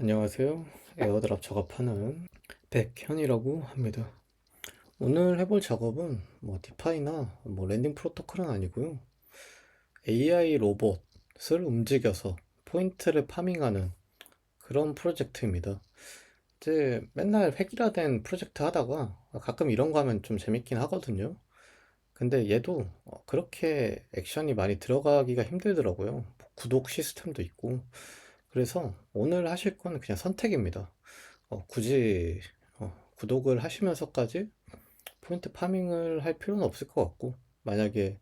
안녕하세요. 에어드랍 작업하는 백현이라고 합니다. 오늘 해볼 작업은 뭐 디파이나 뭐 랜딩 프로토콜은 아니고요. AI 로봇을 움직여서 포인트를 파밍하는 그런 프로젝트입니다. 이제 맨날 획일화된 프로젝트 하다가 가끔 이런 거 하면 좀 재밌긴 하거든요. 근데 얘도 어, 그렇게 액션이 많이 들어가기가 힘들더라고요. 구독 시스템도 있고. 그래서 오늘 하실 건 그냥 선택입니다. 어, 굳이 어, 구독을 하시면서까지 포인트 파밍을 할 필요는 없을 것 같고, 만약에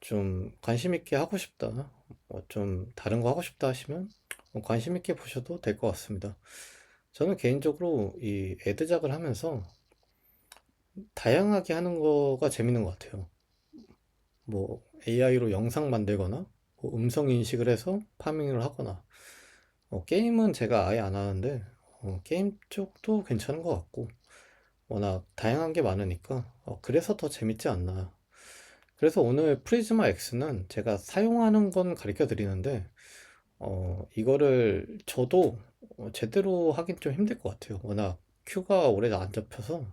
좀 관심 있게 하고 싶다, 뭐좀 다른 거 하고 싶다 하시면 어, 관심 있게 보셔도 될 것 같습니다. 저는 개인적으로 이 애드작을 하면서 다양하게 하는 거가 재밌는 것 같아요. 뭐 AI로 영상 만들거나 뭐 음성 인식을 해서 파밍을 하거나 어, 게임은 제가 아예 안 하는데 어, 게임 쪽도 괜찮은 것 같고 워낙 다양한 게 많으니까 어, 그래서 더 재밌지 않나. 그래서 오늘 프리즈마 X는 제가 사용하는 건 가르쳐 드리는데 어, 이거를 저도 어, 제대로 하긴 좀 힘들 것 같아요. 워낙 큐가 오래 안 잡혀서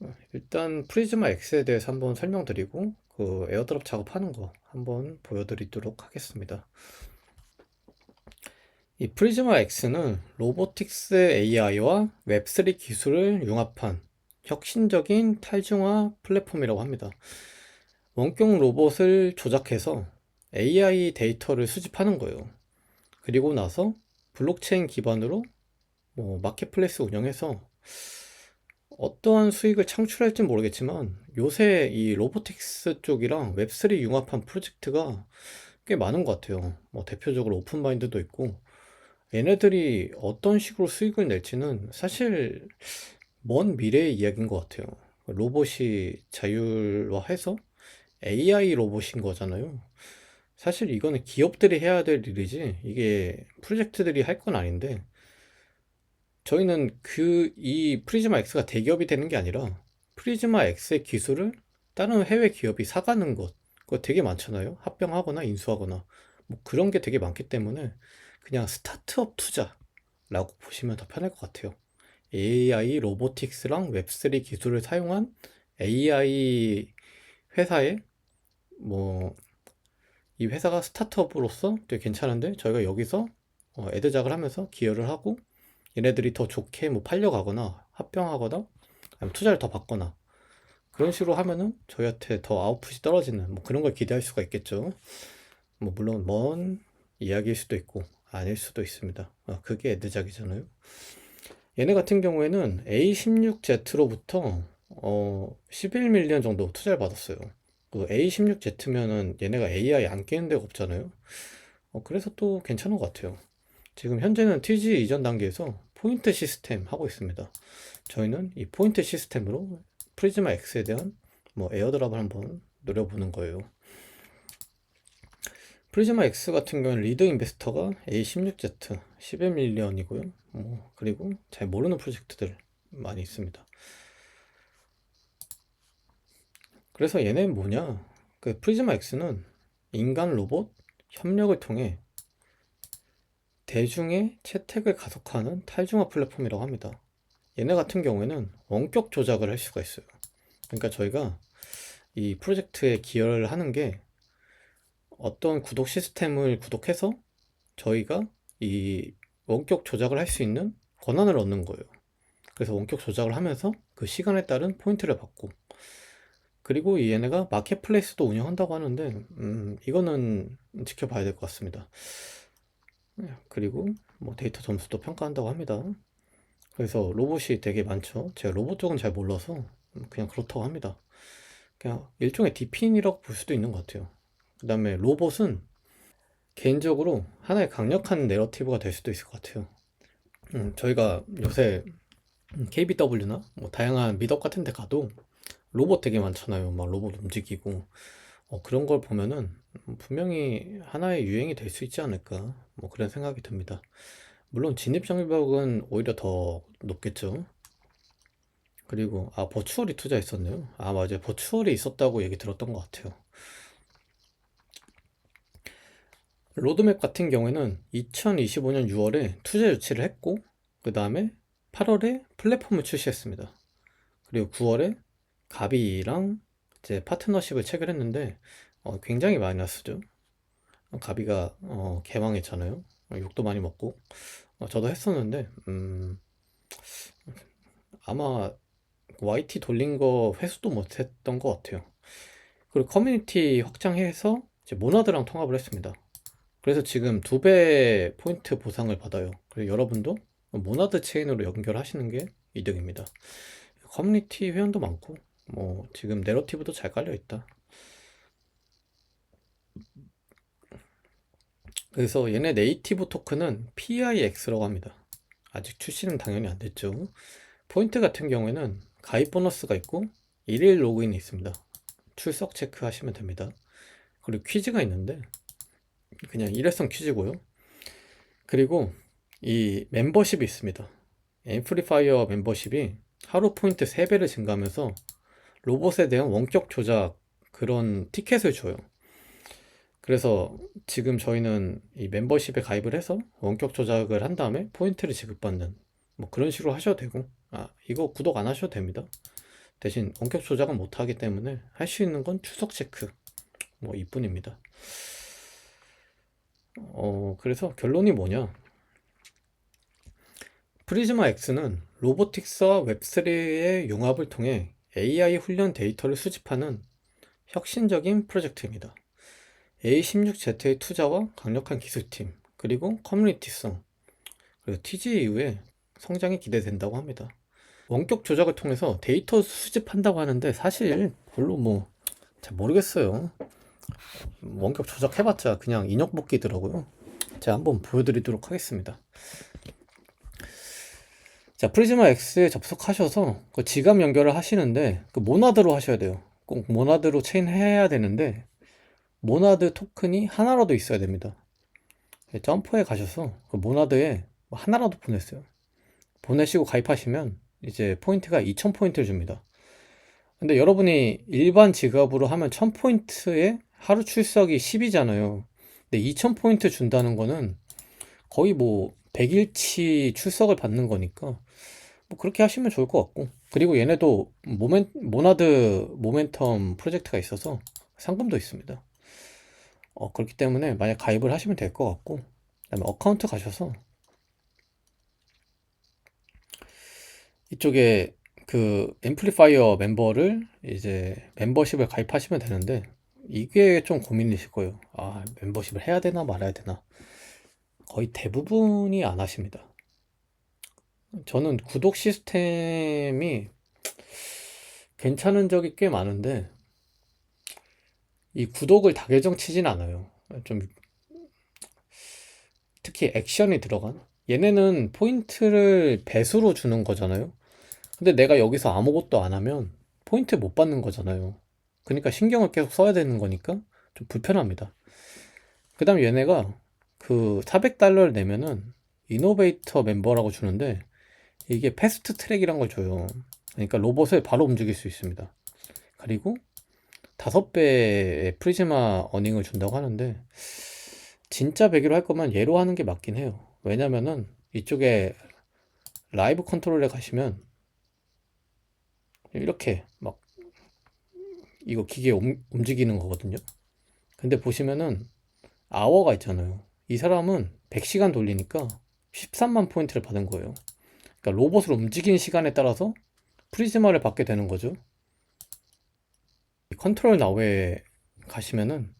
어, 일단 프리즈마 X에 대해서 한번 설명드리고 그 에어드롭 작업하는 거 한번 보여드리도록 하겠습니다. 이 프리즈마 X는 로보틱스 AI와 웹3 기술을 융합한 혁신적인 탈중화 플랫폼이라고 합니다. 원격 로봇을 조작해서 AI 데이터를 수집하는 거예요. 그리고 나서 블록체인 기반으로 뭐 마켓플레이스 운영해서 어떠한 수익을 창출할지 모르겠지만 요새 이 로보틱스 쪽이랑 웹3 융합한 프로젝트가 꽤 많은 것 같아요. 뭐 대표적으로 오픈마인드도 있고 얘네들이 어떤 식으로 수익을 낼지는 사실 먼 미래의 이야기인 것 같아요. 로봇이 자율화해서 AI 로봇인 거잖아요. 사실 이거는 기업들이 해야 될 일이지 이게 프로젝트들이 할 건 아닌데 저희는 그 이 프리즈마 X가 대기업이 되는 게 아니라 프리즈마 X의 기술을 다른 해외 기업이 사가는 것 그거 되게 많잖아요. 합병하거나 인수하거나 뭐 그런 게 되게 많기 때문에 그냥 스타트업 투자라고 보시면 더 편할 것 같아요. AI 로보틱스랑 웹3 기술을 사용한 AI 회사에 뭐 이 회사가 스타트업으로서 되게 괜찮은데 저희가 여기서 어, 애드작을 하면서 기여를 하고 얘네들이 더 좋게 뭐 팔려가거나 합병하거나 아니면 투자를 더 받거나 그런 식으로 하면은 저희한테 더 아웃풋이 떨어지는 뭐 그런 걸 기대할 수가 있겠죠. 뭐 물론 먼 이야기일 수도 있고 아닐 수도 있습니다. 아, 그게 애드작이잖아요. 얘네 같은 경우에는 A16Z로부터 어, 11밀리언 정도 투자를 받았어요. 그 A16Z면은 얘네가 AI 안 끼는 데가 없잖아요. 어, 그래서 또 괜찮은 것 같아요. 지금 현재는 TG 이전 단계에서 포인트 시스템 하고 있습니다. 저희는 이 포인트 시스템으로 프리즈마 X에 대한 뭐 에어드랍을 한번 노려보는 거예요. 프리즈마 X 같은 경우는 리드 인베스터가 A16Z 11밀리언이고요. 뭐 그리고 잘 모르는 프로젝트들 많이 있습니다. 그래서 얘네는 뭐냐? 그 프리즈마 X는 인간 로봇 협력을 통해 대중의 채택을 가속화하는 탈중화 플랫폼이라고 합니다. 얘네 같은 경우에는 원격 조작을 할 수가 있어요. 그러니까 저희가 이 프로젝트에 기여를 하는 게 어떤 구독 시스템을 구독해서 저희가 이 원격 조작을 할 수 있는 권한을 얻는 거예요. 그래서 원격 조작을 하면서 그 시간에 따른 포인트를 받고 그리고 얘네가 마켓플레이스도 운영한다고 하는데 음, 이거는 지켜봐야 될 것 같습니다. 네, 그리고 뭐 데이터 점수도 평가한다고 합니다. 그래서 로봇이 되게 많죠. 제가 로봇 쪽은 잘 몰라서 그냥 그렇다고 합니다. 그냥 일종의 디핀이라고 볼 수도 있는 것 같아요. 그 다음에 로봇은 개인적으로 하나의 강력한 내러티브가 될 수도 있을 것 같아요. 음, 저희가 요새 KBW나 뭐 다양한 미덕 같은 데 가도 로봇 되게 많잖아요. 막 로봇 움직이고 어, 그런 걸 보면은 분명히 하나의 유행이 될 수 있지 않을까 뭐 그런 생각이 듭니다. 물론 진입 장벽은 오히려 더 높겠죠. 그리고 아 버추얼이 투자했었네요. 아 맞아요. 버추얼이 있었다고 얘기 들었던 것 같아요. 로드맵 같은 경우에는 2025년 6월에 투자 유치를 했고, 그 다음에 8월에 플랫폼을 출시했습니다. 그리고 9월에 가비랑 이제 파트너십을 체결했는데, 어, 굉장히 났었죠. 어, 가비가 어, 개망했잖아요. 어, 욕도 많이 먹고. 어, 저도 했었는데, 음, 아마 YT 돌린 거 회수도 못했던 것 같아요. 그리고 커뮤니티 확장해서 모나드랑 통합을 했습니다. 그래서 지금 두 배 포인트 보상을 받아요. 그리고 여러분도 모나드 체인으로 연결하시는 게 이득입니다. 커뮤니티 회원도 많고, 뭐, 지금 내러티브도 잘 깔려 있다. 그래서 얘네 네이티브 토큰은 PIX라고 합니다. 아직 출시는 당연히 안 됐죠. 포인트 같은 경우에는 가입 보너스가 있고 일일 로그인이 있습니다. 출석 체크하시면 됩니다. 그리고 퀴즈가 있는데 그냥 일회성 퀴즈고요. 그리고 이 멤버십이 있습니다. 앰플리파이어 멤버십이 하루 포인트 3배를 증가하면서 로봇에 대한 원격 조작 그런 티켓을 줘요. 그래서 지금 저희는 이 멤버십에 가입을 해서 원격 조작을 한 다음에 포인트를 지급받는 뭐 그런 식으로 하셔도 되고 아 이거 구독 안 하셔도 됩니다. 대신 원격 조작은 못 하기 때문에 할 수 있는 건 추석 체크 뭐 이뿐입니다. 어 그래서 결론이 뭐냐? 프리즈마 X는 로보틱스와 웹3의 융합을 통해 AI 훈련 데이터를 수집하는 혁신적인 프로젝트입니다. A16Z의 투자와 강력한 기술팀, 그리고 커뮤니티성, 그리고 TG 이후에 성장이 기대된다고 합니다. 원격 조작을 통해서 데이터 수집한다고 하는데 사실 별로 뭐 잘 모르겠어요. 원격 조작해봤자 그냥 인형 뽑기더라고요. 제가 한번 보여드리도록 하겠습니다. 자, 프리즈마 X에 접속하셔서 그 지갑 연결을 하시는데 그 모나드로 하셔야 돼요. 꼭 모나드로 체인 해야 되는데 모나드 토큰이 하나라도 있어야 됩니다. 네, 점퍼에 가셔서 그 모나드에 하나라도 보냈어요. 보내시고 가입하시면 이제 포인트가 2000포인트를 줍니다. 근데 여러분이 일반 지갑으로 하면 1000포인트에 하루 출석이 10이잖아요. 근데 2000포인트 준다는 거는 거의 뭐 100일치 출석을 받는 거니까 뭐 그렇게 하시면 좋을 것 같고 그리고 얘네도 모멘, 모나드 모멘텀 프로젝트가 있어서 상금도 있습니다. 어, 그렇기 때문에 만약 가입을 하시면 될 것 같고 그다음에 어카운트 가셔서 이쪽에 그 앰플리파이어 멤버를 이제 멤버십을 가입하시면 되는데 이게 좀 고민이실 거예요. 아, 멤버십을 해야 되나 말아야 되나. 거의 대부분이 안 하십니다. 저는 구독 시스템이 괜찮은 적이 꽤 많은데 이 구독을 다 계정 치진 않아요. 좀 특히 액션이 들어간 얘네는 포인트를 배수로 주는 거잖아요. 근데 내가 여기서 아무것도 안 하면 포인트 못 받는 거잖아요. 그러니까 신경을 계속 써야 되는 거니까 좀 불편합니다. 그 다음 얘네가 그 400달러를 내면은 이노베이터 멤버라고 주는데 이게 패스트 트랙이란 걸 줘요. 그러니까 로봇을 바로 움직일 수 있습니다. 그리고 다섯 배의 프리즈마 어닝을 준다고 하는데 진짜 배기로 할 거면 얘로 하는 게 맞긴 해요. 왜냐면은 이쪽에 라이브 컨트롤에 가시면 이렇게 막 이거 기계 움, 움직이는 거거든요. 근데 보시면은 아워가 있잖아요. 이 사람은 100시간 돌리니까 13만 포인트를 받은 거예요. 그러니까 로봇을 움직이는 시간에 따라서 프리즈마를 받게 되는 거죠. 컨트롤 나우에 가시면은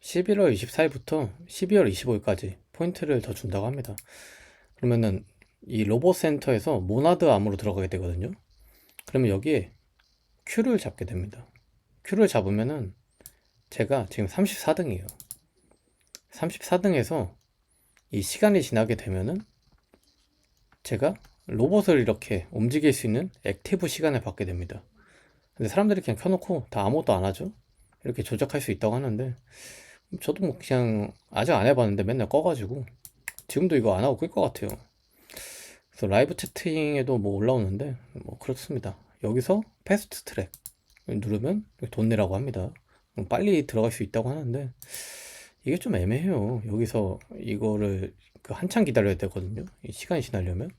11월 24일부터 12월 25일까지 포인트를 더 준다고 합니다. 그러면은 이 로봇 센터에서 모나드 암으로 들어가게 되거든요. 그러면 여기에 Q를 잡게 됩니다. Q를 잡으면은 제가 지금 34등이에요. 34등에서 이 시간이 지나게 되면은 제가 로봇을 이렇게 움직일 수 있는 액티브 시간을 받게 됩니다. 근데 사람들이 그냥 켜놓고 다 아무것도 안 하죠. 이렇게 조작할 수 있다고 하는데 저도 뭐 그냥 아직 안 해봤는데 맨날 꺼가지고 지금도 이거 안 하고 끌 것 같아요. 그래서 라이브 채팅에도 뭐 올라오는데 뭐 그렇습니다. 여기서 패스트 트랙 누르면 돈 내라고 합니다. 빨리 들어갈 수 있다고 하는데 이게 좀 애매해요. 여기서 이거를 그 한참 기다려야 되거든요. 이 시간이 지나려면.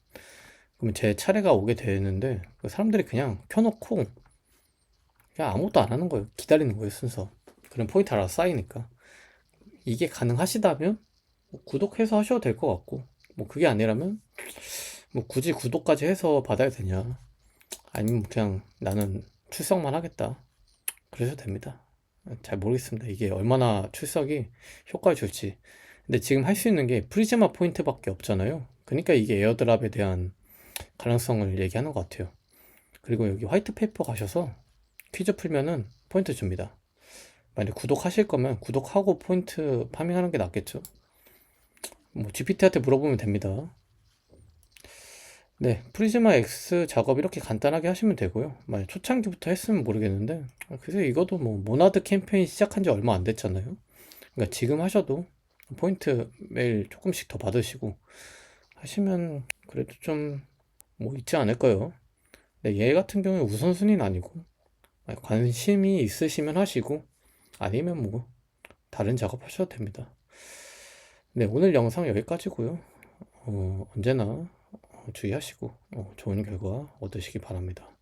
그러면 제 차례가 오게 되는데 그 사람들이 그냥 켜놓고 그냥 아무것도 안 하는 거예요. 기다리는 거예요, 순서. 그럼 포인트 알아서 쌓이니까. 이게 가능하시다면 뭐 구독해서 하셔도 될 것 같고 뭐 그게 아니라면 뭐 굳이 구독까지 해서 받아야 되냐 아니면 그냥 나는 출석만 하겠다. 그러셔도 됩니다. 잘 모르겠습니다. 이게 얼마나 출석이 효과를 줄지. 근데 지금 할 수 있는 게 프리즈마 포인트밖에 없잖아요. 그러니까 이게 에어드랍에 대한 가능성을 얘기하는 것 같아요. 그리고 여기 화이트 페이퍼 가셔서 퀴즈 풀면은 포인트 줍니다. 만약 구독하실 거면 구독하고 포인트 파밍하는 게 낫겠죠? 뭐 GPT한테 물어보면 됩니다. 네, 프리즈마 X 작업 이렇게 간단하게 하시면 되고요. 만약 초창기부터 했으면 모르겠는데, 그래서 이것도 뭐 모나드 캠페인 시작한 지 얼마 안 됐잖아요. 그러니까 지금 하셔도 포인트 매일 조금씩 더 받으시고 하시면 그래도 좀 뭐 있지 않을까요? 네, 얘 같은 경우에 우선순위는 아니고 관심이 있으시면 하시고 아니면 뭐 다른 작업 하셔도 됩니다. 네, 오늘 영상 여기까지고요. 어, 언제나 주의하시고 어, 좋은 결과 얻으시기 바랍니다.